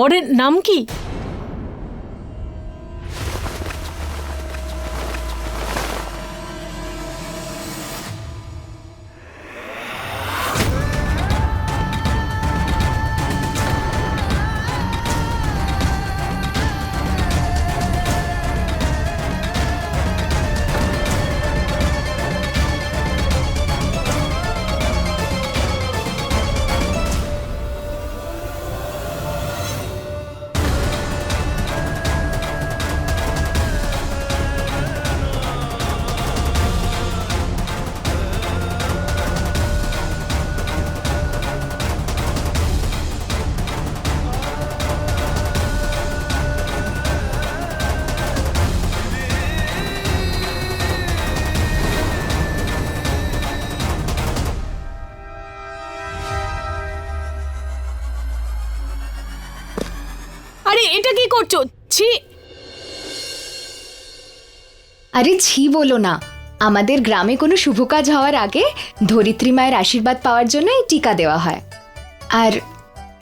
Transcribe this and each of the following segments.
বরের নাম কি? আরে ছি বলো না। আমাদের গ্রামে কোনো শুভ কাজ হওয়ার আগে ধরিত্রী মায়ের আশীর্বাদ পাওয়ার জন্য এই টিকা দেওয়া হয়। আর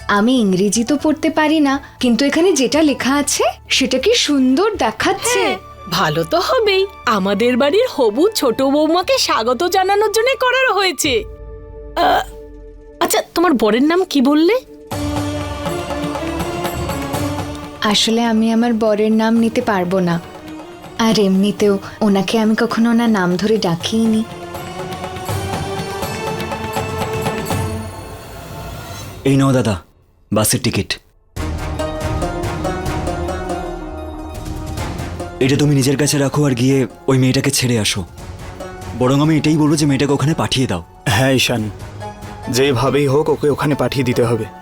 আমি ইংরেজি তো পড়তে পারি না কিন্তু এখানে যেটা লেখা আছে সেটা কি সুন্দর দেখাচ্ছে। হ্যাঁ, ভালো তো হবেই। আমাদের বাড়ির হবু ছোট বৌমাকে স্বাগত জানানোর জন্য করার হয়েছে। আচ্ছা তোমার বরের নাম কি বললে? আসলে আমি আমার বরের নাম নিতে পারব না। আর এমনিতেও ওনাকে আমি কখনো ওনার নাম ধরে ডাকিনি এই নাও দাদা বাসের টিকিট। এটা তুমি নিজের কাছে রাখো আর গিয়ে ওই মেয়েটাকে ছেড়ে আসো। বরং আমি এটাই বলব যে মেয়েটাকে ওখানে পাঠিয়ে দাও। হ্যাঁ ঈশান। যেভাবেই হোক ওকে ওখানে পাঠিয়ে দিতে হবে।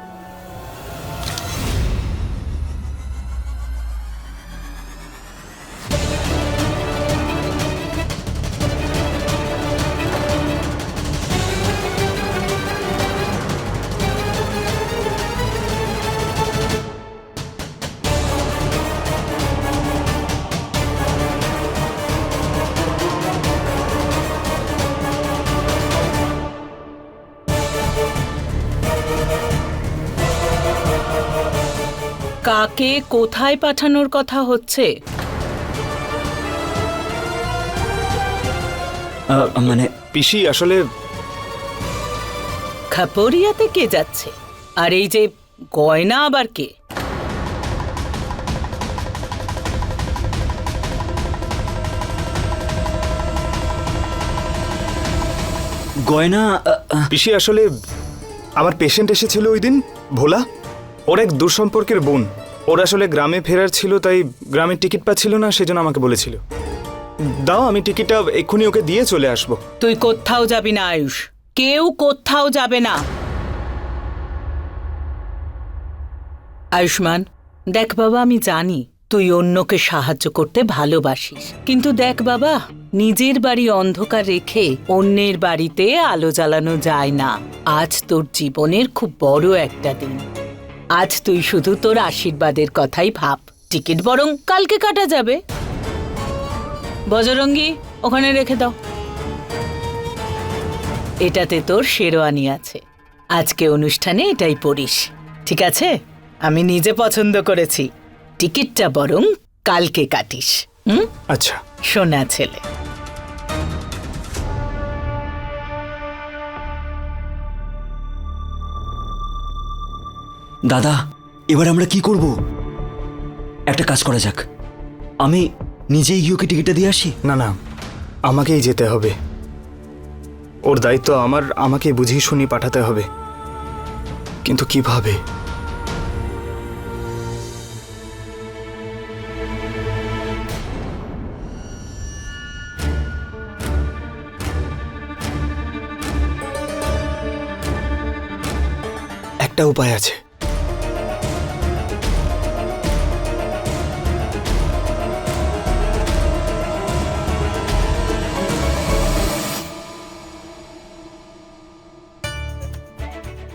কোথায় পাঠানোর কথা হচ্ছে? আহ, মানে পিসি আসলে খাপড়িয়াতে কে যাচ্ছে? আর এই যে গয়না আবার কে? গয়না পিসি আসলে আমার পেশেন্ট এসেছিল ওই দিন ভোলা। ওর এক দূরসম্পর্কের বোন। ওর আসলে গ্রামে ফেরার ছিল, তাই গ্রামের টিকিট পাচ্ছিল না, সেজন্য আমাকে বলেছিল। দাও, আমি টিকিটটা এক্ষুনি ওকে দিয়ে চলে আসব। তুই কোথাও যাবি না, আয়ুষ। কেউ কোথাও যাবে না। আয়ুষ্মান, দেখ বাবা, আমি জানি তুই অন্যকে সাহায্য করতে ভালোবাসিস। কিন্তু দেখ বাবা, নিজের বাড়ি অন্ধকার রেখে অন্যের বাড়িতে আলো জ্বালানো যায় না। আজ তোর জীবনের খুব বড় একটা দিন। আজ তুই শুধু তোর আশীর্বাদের কথাই ভাব। টিকিট বরং কালকে কাটা যাবে। বজরঙ্গি ওখানে রেখে দাও। এটাতে তোর শেরওয়ানি আছে। আজকে অনুষ্ঠানে এটাই পড়িস। ঠিক আছে? আমি নিজে পছন্দ করেছি। টিকিটটা বরং কালকে কাটিস। হুম? আচ্ছা। সোনা ছেলে। দাদা, এবার আমরা কি করব? একটা কাজ করা যাক। আমি নিজেই গিয়ে ওকে টিকিটটা দিয়ে আসি? না না, আমাকেই যেতে হবে। ওর দায়িত্ব আমার, আমাকে বুঝিয়ে শুনিয়ে পাঠাতে হবে। কিন্তু কীভাবে? একটা উপায় আছে।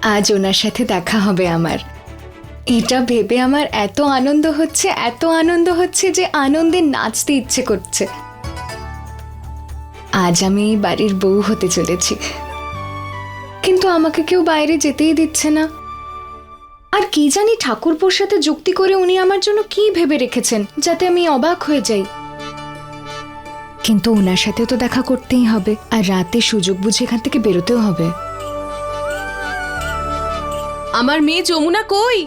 আজ ওনার সাথে দেখা হবে আমার। এটা ভেবে আমার এত আনন্দ হচ্ছে, এত আনন্দ হচ্ছে যে আনন্দে নাচতে ইচ্ছে করছে। আজ আমি এই বাড়ির বউ হতে চলেছি। কিন্তু আমাকে কেউ বাইরে যেতেই দিচ্ছে না। আর কি জানি ঠাকুরপোর সাথে যুক্তি করে উনি আমার জন্য কি ভেবে রেখেছেন, যাতে আমি অবাক হয়ে যাই। কিন্তু ওনার সাথেও তো দেখা করতেই হবে, আর রাতে সুযোগ বুঝে এখান থেকে বেরোতেও হবে। আমার মেয়ে যমুনা কই?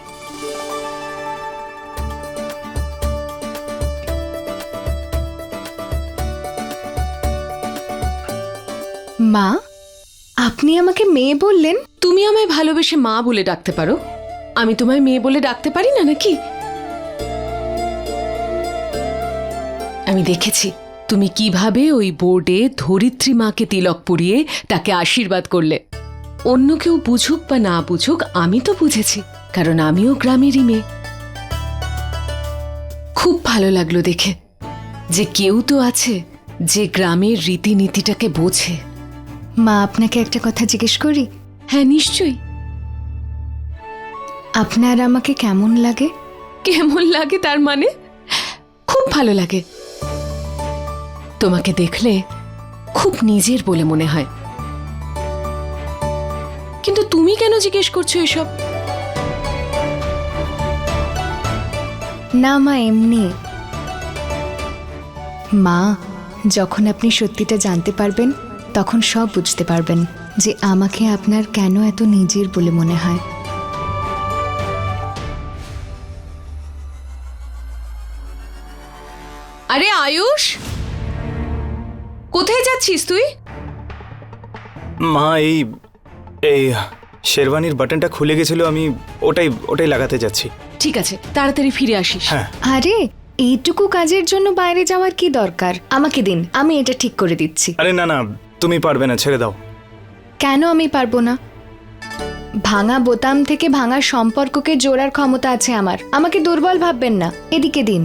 মা আপনি আমাকে মেয়ে বললেন? তুমি আমায় ভালোবেসে মা বলে ডাকতে পারো। আমি তোমায় মেয়ে বলে ডাকতে পারি না নাকি? আমি দেখেছি তুমি কীভাবে ওই বোর্ডে ধরিত্রী মাকে তিলক পরিয়ে তাকে আশীর্বাদ করলে। অন্য কেউ বুঝুক বা না বুঝুক আমি তো বুঝেছি কারণ আমিও গ্রামেরই মেয়ে। খুব ভালো লাগল দেখে যে কেউ তো আছে যে গ্রামের রীতিনীতিটাকে বোঝে। মা আপনাকে একটা কথা জিজ্ঞেস করি? হ্যাঁ নিশ্চয়ই। আপনার আমাকে কেমন লাগে? কেমন লাগে তার মানে? খুব ভালো লাগে। তোমাকে দেখলে খুব নিজের বলে মনে হয়। তুমি কেন জিজ্ঞেস করছ এসব? না মা এমনি। মা যখন আপনি সত্যিটা জানতে পারবেন তখন সব বুঝতে পারবেন যে আমাকে আপনার কেন এত নিজের বলে মনে হয়। আরে আয়ুষ! কোথায় যাচ্ছিস তুই? মা এই এই শেরওয়ানির বাটনটা খুলে গেছিল আমি ওটাই ওটাই লাগাতে যাচ্ছি। ঠিক আছে তাড়াতাড়ি ফিরে আসিস। হ্যাঁ। আরে এইটুকু কাজের জন্য বাইরে যাওয়ার কি দরকার? আমাকে দিন আমি এটা ঠিক করে দিচ্ছি। আরে না না তুমি পারবে না ছেড়ে দাও। কেন আমি পারব না? ভাঙা বোতাম থেকে ভাঙা সম্পর্ককে জোড়ার ক্ষমতা আছে আমার। আমাকে দুর্বল ভাববেন না। এদিকে দিন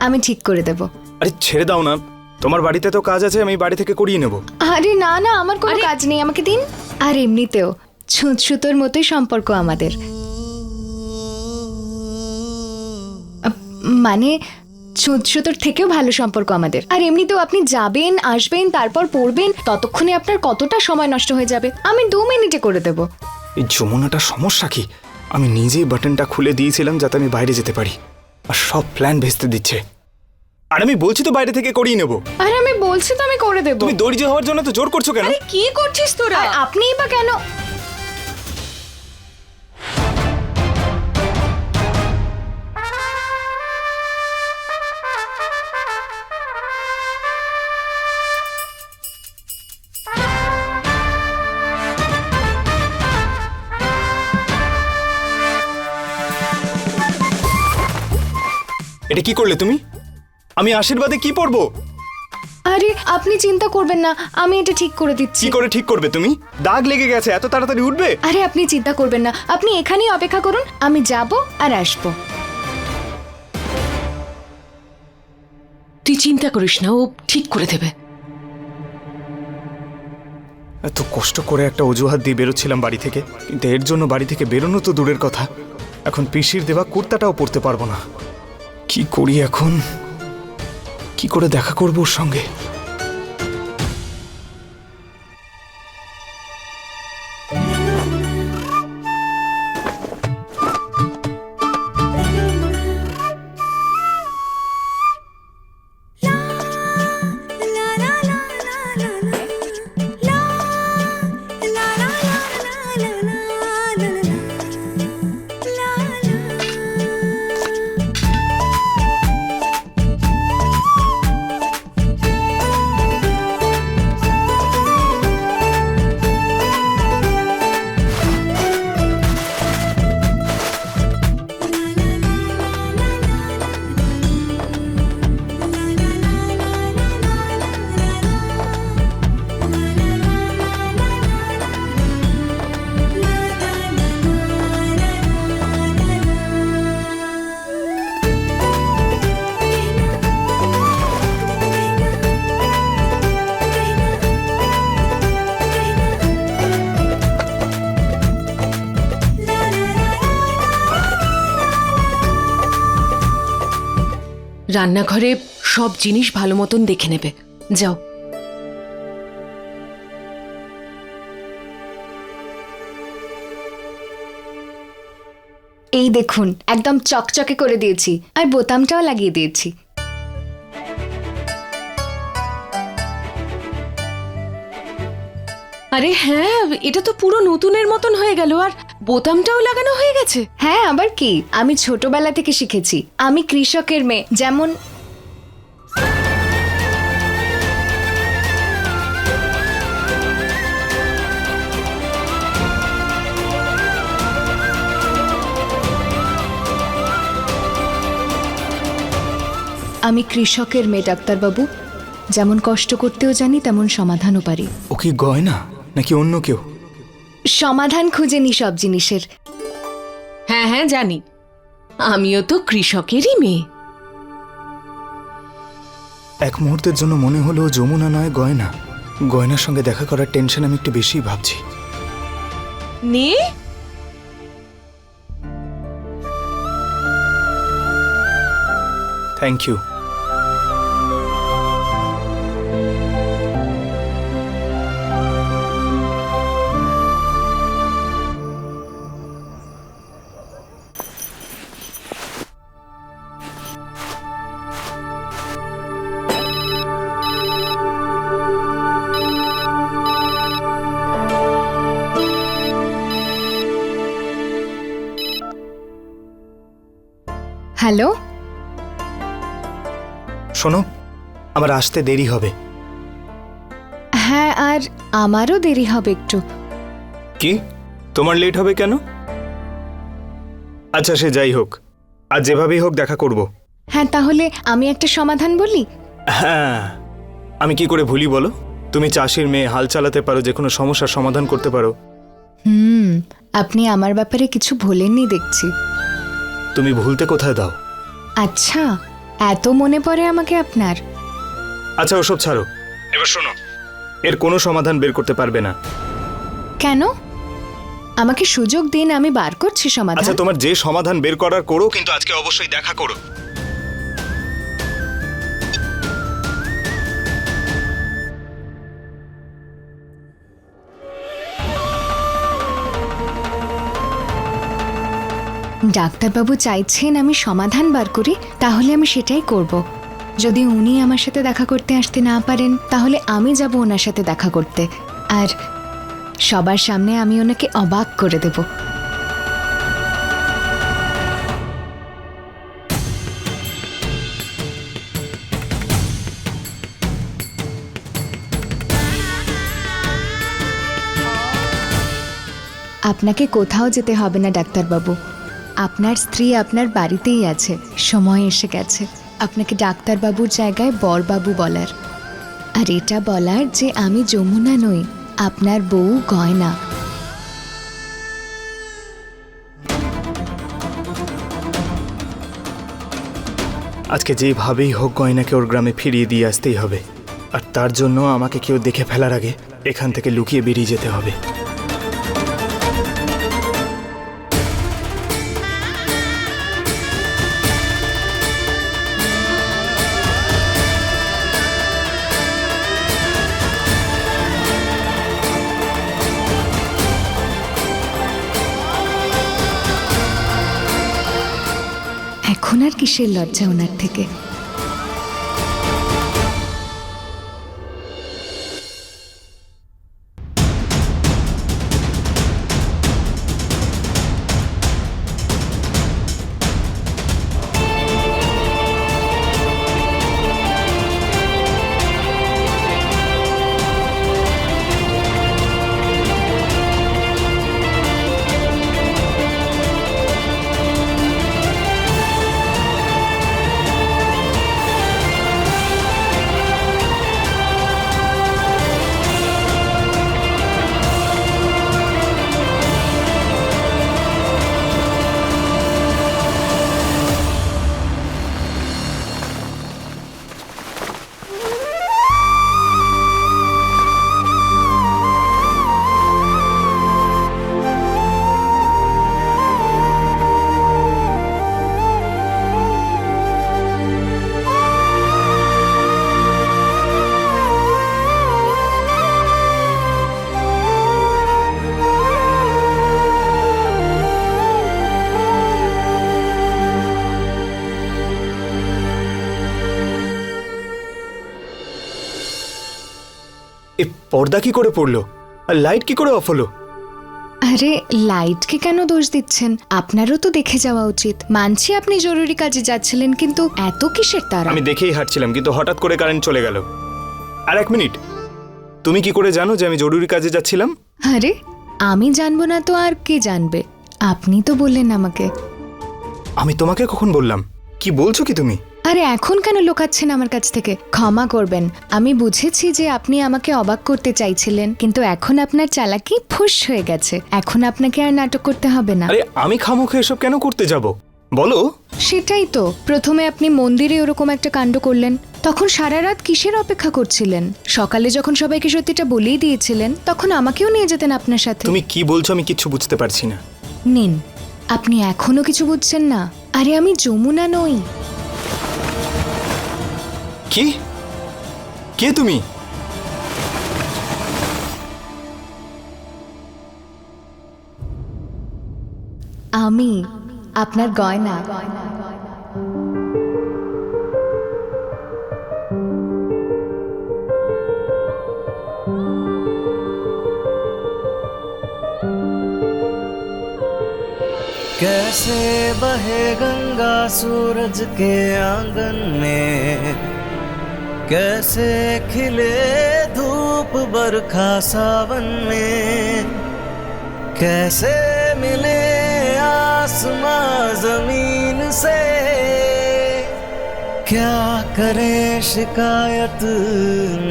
আমি ঠিক করে দেব। আরে ছেড়ে দাও না তোমার বাড়িতে তো কাজ আছে আমি বাড়ি থেকে করিয়ে নেব। আরে না না আমার কোনো কাজ নেই আমাকে দিন। আর এমনিতেও ছুঁচ সুতোর মতোই সম্পর্ক আমাদের। মানে সুতোর থেকেও ভালো সম্পর্ক আমাদের। আর এমনিতেও আপনি যাবেন আসবেন তারপর পড়বেন ততক্ষণে আপনার কতটা সময় নষ্ট হয়ে যাবে আমি দু মিনিটে করে দেব। এই যমুনাটার সমস্যা কি? আমি নিজেই বাটনটা খুলে দিয়েছিলাম যাতে আমি বাইরে যেতে পারি। আর সব প্ল্যান ভেস্তে দিচ্ছে। আর আমি বলছি তো বাইরে থেকে করিয়ে নেব। আর আমি বলছি তো আমি করে দেব। তুমি দরিদ্র হওয়ার জন্য তো জোর করছ কেন? কি করছিস তোরা? আর আপনিই বা কেন এটা কি করলে তুমি? আমি আশীর্বাদে কি পড়ব? আরে আপনি চিন্তা করবেন না আমি এটা ঠিক করে দিচ্ছি। কি করে ঠিক করবে তুমি? দাগ লেগে গেছে এত তাড়াতাড়ি উঠবে? আরে আপনি চিন্তা করবেন না আপনি এখানেই অপেক্ষা করুন আমি যাব আর আসব। তুই চিন্তা করিস না ও ঠিক করে দেবে। এত কষ্ট করে একটা অজুহাত দিয়ে বেরোচ্ছিলাম বাড়ি থেকে কিন্তু এর জন্য বাড়ি থেকে বেরোনো তো দূরের কথা। এখন পিসির দেওয়া কুর্তাটাও পরতে পারব না। কি করি এখন? কি করে দেখা করব ওর সঙ্গে? রান্নাঘরে সব জিনিস ভালো মতন দেখে নেবে। যাও। এই দেখুন, একদম চকচকে করে দিয়েছি, আর বোতামটাও লাগিয়ে দিয়েছি। আরে হ্যাঁ এটা তো পুরো নতুনের মতন হয়ে গেল আর বোতামটাও লাগানো হয়ে গেছে। হ্যাঁ আবার কি? আমি ছোটবেলা থেকে শিখেছি। আমি কৃষকের মেয়ে যেমন আমি কৃষকের মেয়ে ডাক্তারবাবু। যেমন কষ্ট করতেও জানি তেমন সমাধানও পারি। ও কি গয়না? নাকি অন্য কেউ? সমাধান খুঁজে নি সব জিনিসের। হ্যাঁ হ্যাঁ জানি। আমিও তো কৃষকেরই মেয়ে। এক মুহূর্তের জন্য মনে হলো যমুনা নয় গয়না। গয়নার সঙ্গে দেখা করার টেনশন আমি একটু বেশি ভাবছি। নে। Thank you hello? শোনো আমার আসতে দেরি হবে। হ্যাঁ আর আমারও দেরি হবে একটু। কি? তোমার লেট হবে কেন? আচ্ছা সে যাই হোক। আর যেভাবেই হোক দেখা করব। হ্যাঁ তাহলে আমি একটা সমাধান বলি? হ্যাঁ। আমি কি করে ভুলি বলো? তুমি চাষির মেয়ে হাল চালাতে পারো যে কোনো সমস্যার সমাধান করতে পারো। হুম আপনি আমার ব্যাপারে কিছু ভোলেননি দেখছি। তুমি ভুলতে কোথায় দাও? আচ্ছা এত মনে পড়ে আমাকে আপনার। আচ্ছা ওসব ছাড়ো। এবার শোনো। এর কোনো সমাধান বের করতে পারবে না। কেন? আমাকে সুযোগ দিন আমি বার করছি সমাধান। আচ্ছা তোমার যে সমাধান বের করার করো কিন্তু আজকে অবশ্যই দেখা করো। ডাক্তারবাবু চাইছেন আমি সমাধান বার করি, তাহলে আমি সেটাই করব। যদি উনি আমার সাথে দেখা করতে আসতে না পারেন, তাহলে আমি যাব ওনার সাথে দেখা করতে। আর সবার সামনে আমি ওনাকে অবাক করে দেব। আপনাকে কোথাও যেতে হবে না, ডাক্তারবাবু। আপনার স্ত্রী আপনার বাড়িতেই আছে। সময় এসে গেছে। আপনাকে ডাক্তারবাবুর জায়গায় বরবাবু বলার। আর এটা বলার যে আমি যমুনা নই, আপনার বউ গয়না। আজকে যেভাবেই হোক গয়নাকে ওর গ্রামে ফিরিয়ে দিয়ে আসতেই হবে। আর তার জন্য আমাকে কেউ দেখে ফেলার আগে এখান থেকে লুকিয়ে বেরিয়ে যেতে হবে। আর কিসের লজ্জা ওনার থেকে? এ পর্দা কি করে পড়ল? আর লাইট কি করে অফ হলো? আরে লাইটকে কেন দোষ দিচ্ছেন? আপনারও তো দেখে যাওয়া উচিত। মানছি আপনি জরুরি কাজে যাচ্ছিলেন কিন্তু এত কিসের তারা? আমি দেখেই হাঁটছিলাম কিন্তু হঠাৎ করে কারেন্ট চলে গেল। আর এক মিনিট। তুমি কি করে জানো যে আমি জরুরি কাজে যাচ্ছিলাম? আরে আমি জানব না তো আর কে জানবে? আপনি তো বললেন আমাকে। আমি তোমাকে কখন বললাম? কি বলছো কি তুমি? আরে এখন কেন লোকাচ্ছেন আমার কাছ থেকে? ক্ষমা করবেন। আমি বুঝেছি যে আপনি আমাকে অবাক করতে চাইছিলেন কিন্তু এখন আপনার চালাকি ফুস হয়ে গেছে। এখন আপনাকে আর নাটক করতে হবে না। আরে আমি খামোখে এসব কেন করতে যাব? বলো। সেটাই তো। প্রথমে আপনি মন্দিরে ওরকম একটা কাণ্ড করলেন তখন সারা রাত কিসের অপেক্ষা করছিলেন? সকালে যখন সবাইকে সত্যিটা বলেই দিয়েছিলেন তখন আমাকেও নিয়ে যেতেন আপনার সাথে। তুমি কি বলছো আমি কিচ্ছু বুঝতে পারছি না। নিন আপনি এখনও কিছু বুঝছেন না? আরে আমি যমুনা নই। কি কে তুমি আমি আপনার গয়না कैसे बहे गंगा सूरज के आंगन में कैसे खिले धूप बरखा सावन में। कैसे मिले आसमां ज़मीन से? क्या करे शिकायत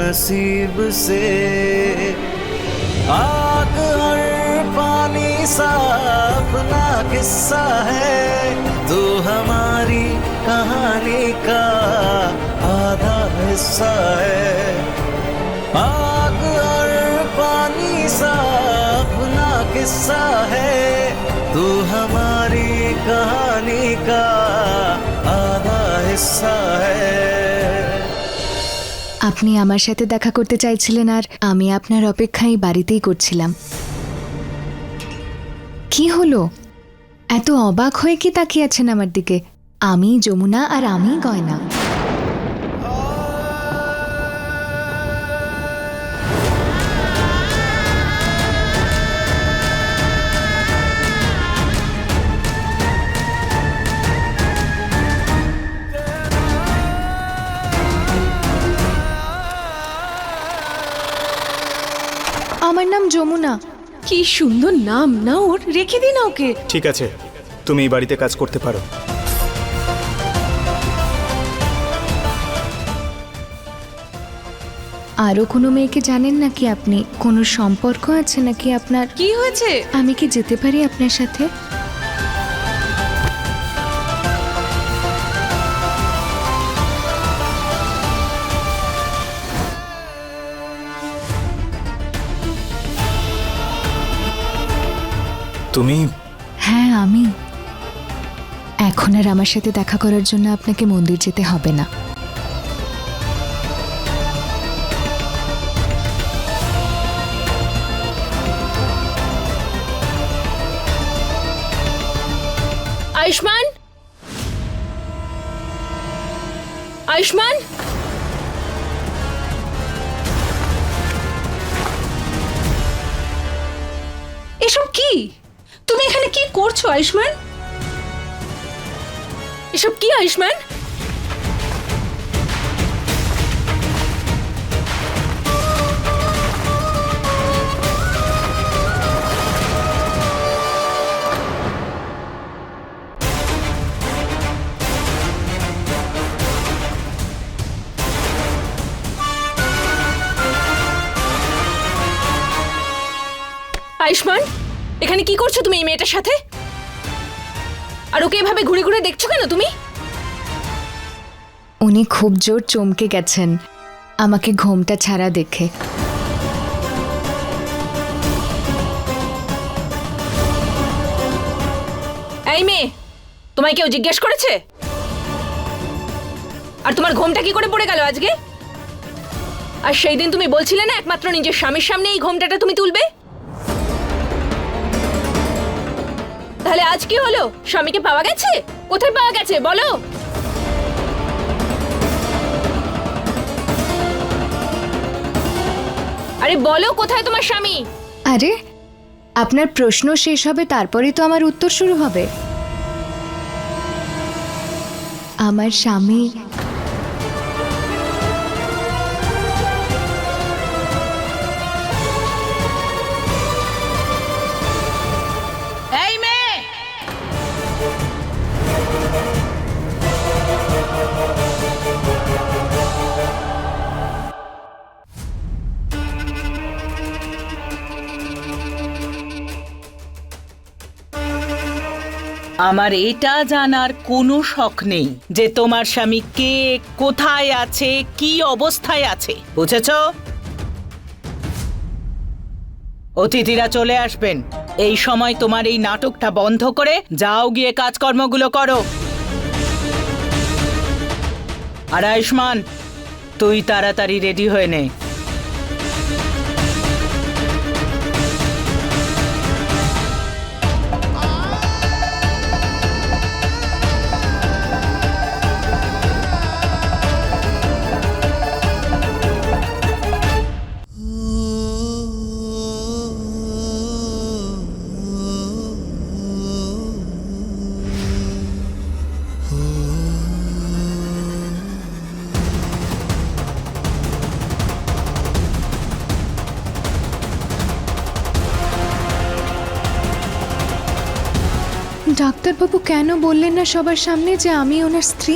नसीब से? आग और पानी सा अपना किस्सा है। तू हमारी कहानी का आधा हिस्सा है आग और पानी सा अपना किस्सा है तू हमारी कहानी का आधा हिस्सा है আপনি আমার সাথে দেখা করতে চাইছিলেন আর আমি আপনার অপেক্ষায় বাড়িতেই করছিলাম কি হলো এত অবাক হয়ে কি তাকিয়ে আছেন আমার দিকে আমি যমুনা আর আমি গয়না আমার নাম যমুনা। কি সুন্দর নাম না ওর? রেখে দিন ওকে। ঠিক আছে তুমি এই বাড়িতে কাজ করতে পারো। আরও কোনো মেয়েকে জানেন নাকি আপনি? কোনো সম্পর্ক আছে নাকি আপনার? কি হয়েছে? আমি কি যেতে পারি আপনার সাথে? তুমি? হ্যাঁ আমি। এখন আর আমার সাথে দেখা করার জন্য আপনাকে মন্দির যেতে হবে না। আয়ুষ্মান? আয়ুষ্মান? এসব কি তুমি এখানে কি করছ আয়ুষ্মান এসব কি আয়ুষ্মান আয়ুষ্মান এখানে কি করছ তুমি এই মেয়েটার সাথে? আর ওকে এভাবে ঘুরে ঘুরে দেখছ কেন তুমি? উনি খুব জোর চমকে গেছেন। আমাকে ঘোমটা ছাড়া দেখে। এই মেয়ে তোমায় কেউ জিজ্ঞেস করেছে? আর তোমার ঘোমটা কি করে পড়ে গেল আজকে? আর সেই দিন তুমি বলছিলে না একমাত্র নিজের স্বামীর সামনে এই ঘোমটাটা তুমি তুলবে? তাহলে আজ কি হলো? স্বামীকে পাওয়া গেছে? কোথায় পাওয়া গেছে? বলো। আরে বলো, কোথায় তোমার স্বামী? আরে, আপনার প্রশ্ন শেষ হবে, তারপরেই তো আমার উত্তর শুরু হবে। আমার স্বামী আমার এটা জানার কোনো শখ নেই যে তোমার স্বামী কে, কোথায় আছে, কি অবস্থায় আছে, বুঝেছ? অতিথিরা চলে আসবেন। এই সময় তোমার এই নাটকটা বন্ধ করে যাও গিয়ে কাজকর্মগুলো করো। আর আয়ুষ্মান, তুই তাড়াতাড়ি রেডি হয়ে নে। ডাক্তারবাবু কেন বললেন না সবার সামনে যে আমি ওনার স্ত্রী?